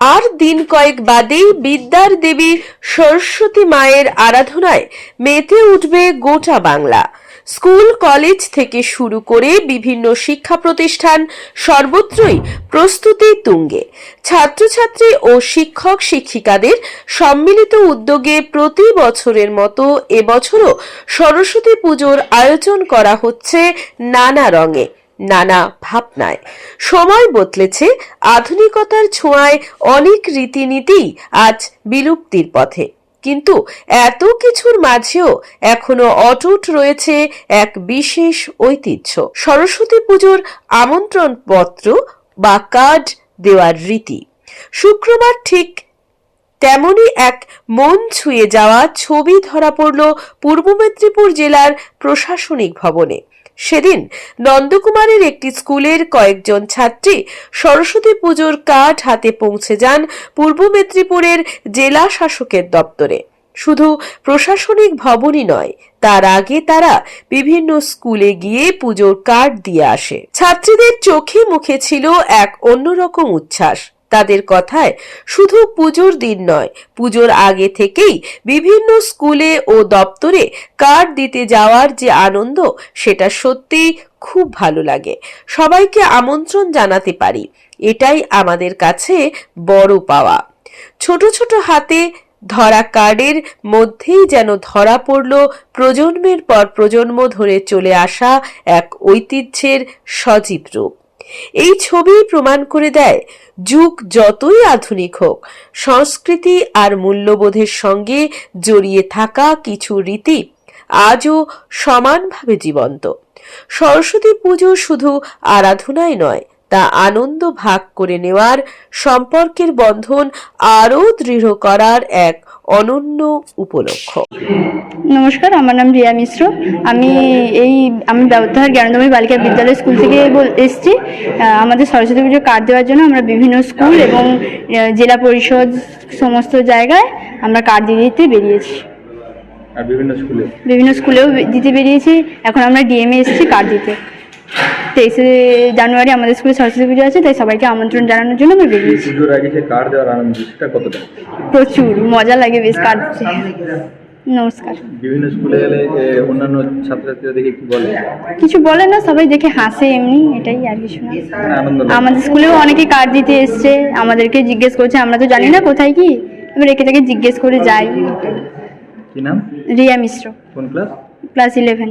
আর দিন কয়েক বাদেই বিদ্যার দেবী সরস্বতী মায়ের আরাধনায় মেতে উঠবে গোটা বাংলা। স্কুল, কলেজ থেকে শুরু করে বিভিন্ন শিক্ষা প্রতিষ্ঠান সর্বত্রই প্রস্তুতি তুঙ্গে। ছাত্রছাত্রী ও শিক্ষক শিক্ষিকাদের সম্মিলিত উদ্যোগে প্রতি বছরের মতো এবছরও সরস্বতী পুজোর আয়োজন করা হচ্ছে নানা রঙে। নানা ভাবনায়। সময় বদলেছে, আধুনিকতার ছোঁয়ায় অনেক রীতিনীতি আজ বিলুপ্তির পথে। কিন্তু এত কিছুর মাঝেও এখনও অটুট রয়েছে এক বিশেষ ঐতিহ্য। সরস্বতী পুজোর আমন্ত্রণ পত্র বা কার্ড দেওয়ার রীতি। শুক্রবার ঠিক তেমনই এক মন ছুঁয়ে যাওয়া ছবি ধরা পড়ল পূর্ব মেদিনীপুর জেলার প্রশাসনিক ভবনে। সেদিন নন্দকুমারের একটি স্কুলের কয়েকজন ছাত্রী সরস্বতী পুজোর কার্ড হাতে পৌঁছে যান পূর্ব মেদিনীপুরের জেলা শাসকের দপ্তরে। শুধু প্রশাসনিক ভবনই নয়, তার আগে তারা বিভিন্ন স্কুলে গিয়ে পুজোর কার্ড দিয়ে আসে। ছাত্রীদের চোখে মুখে ছিল এক অন্যরকম উচ্ছ্বাস। তাদের কথায় শুধু পুজোর দিন নয়, পুজোর আগে থেকেই বিভিন্ন স্কুলে ও দপ্তরে কার্ড দিতে যাওয়ার যে আনন্দ, সেটা সত্যিই খুব ভালো লাগে। সবাইকে আমন্ত্রণ জানাতে পারি, এটাই আমাদের কাছে বড় পাওয়া। ছোট ছোট হাতে ধরা কার্ডের মধ্যেই যেন ধরা পড়ল প্রজন্মের পর প্রজন্ম ধরে চলে আসা এক ঐতিহ্যের সজীব রূপ। এই ছবি প্রমাণ করে দেয় যুগ যতই আধুনিক হোক, সংস্কৃতি আর মূল্যবোধের সঙ্গে জড়িয়ে থাকা কিছু রীতি আজও সমানভাবে জীবন্ত। সরস্বতী পুজো শুধু আরাধনায় নয় তা আনন্দ ভাগ করে নেওয়ার সম্পর্কের বন্ধন আরও দৃঢ় করার এক অনন্য উপলক্ষ। নমস্কার আমার নাম রিয়া মিশ্র। আমি এই আমি ব্যবধার জ্ঞানদমী বালিকা বিদ্যালয় স্কুল থেকে এসেছি। আমাদের সরস্বতী পুজো কার্ড দেওয়ার জন্য আমরা বিভিন্ন স্কুল এবং জেলা পরিষদ সমস্ত জায়গায় আমরা কার্ড দিয়ে দিতে বেরিয়েছি। বিভিন্ন স্কুলে? বিভিন্ন স্কুলেও দিতে বেরিয়েছি। এখন আমরা ডিএমএ এসেছি কার্ড দিতে। তেইশে জানুয়ারি আমাদের স্কুলে সরস্বতী পুজো আছে তাই সবাইকে আমন্ত্রণ জানানোর জন্য আমরা বেরিয়েছি। পুজোর আগে যে কার্ড দেওয়ার আনন্দ সেটা কতটা? প্রচুর মজা লাগে বেশ কার্ড দিতে নমস্কার। বিভিন্ন স্কুলে গেলে অন্যান্য ছাত্রছাত্রীরা দেখে কি বলে? কিছু বলে না সবাই দেখে হাসে এমনি এটাই আর কিছু না। আমাদের স্কুলেও অনেকে কার্ড দিতে এসছে আমাদেরকে জিজ্ঞেস করছে আমরা তো জানি না কোথায় কি এবার একে থেকে জিজ্ঞেস করে যাই। কি নাম? রিয়া মিশ্র। কোন ক্লাস ক্লাস ইলেভেন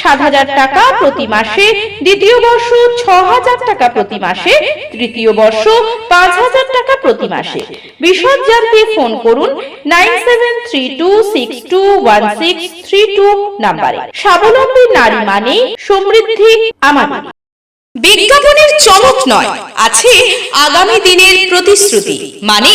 সাত হাজার টাকা প্রতি মাসে, দ্বিতীয় বর্ষ ছ হাজার টাকা প্রতি মাসে, তৃতীয় বর্ষ পাঁচ হাজার টাকা প্রতি মাসে। বিশদ জানতে ফোন করুন nine seven three two six two one six three two নাম্বারে। স্বাবলম্বী নারী মানে সমৃদ্ধি বিজ্ঞাপনের চমক নয়, আছে আগামী দিনের প্রতিশ্রুতি মানে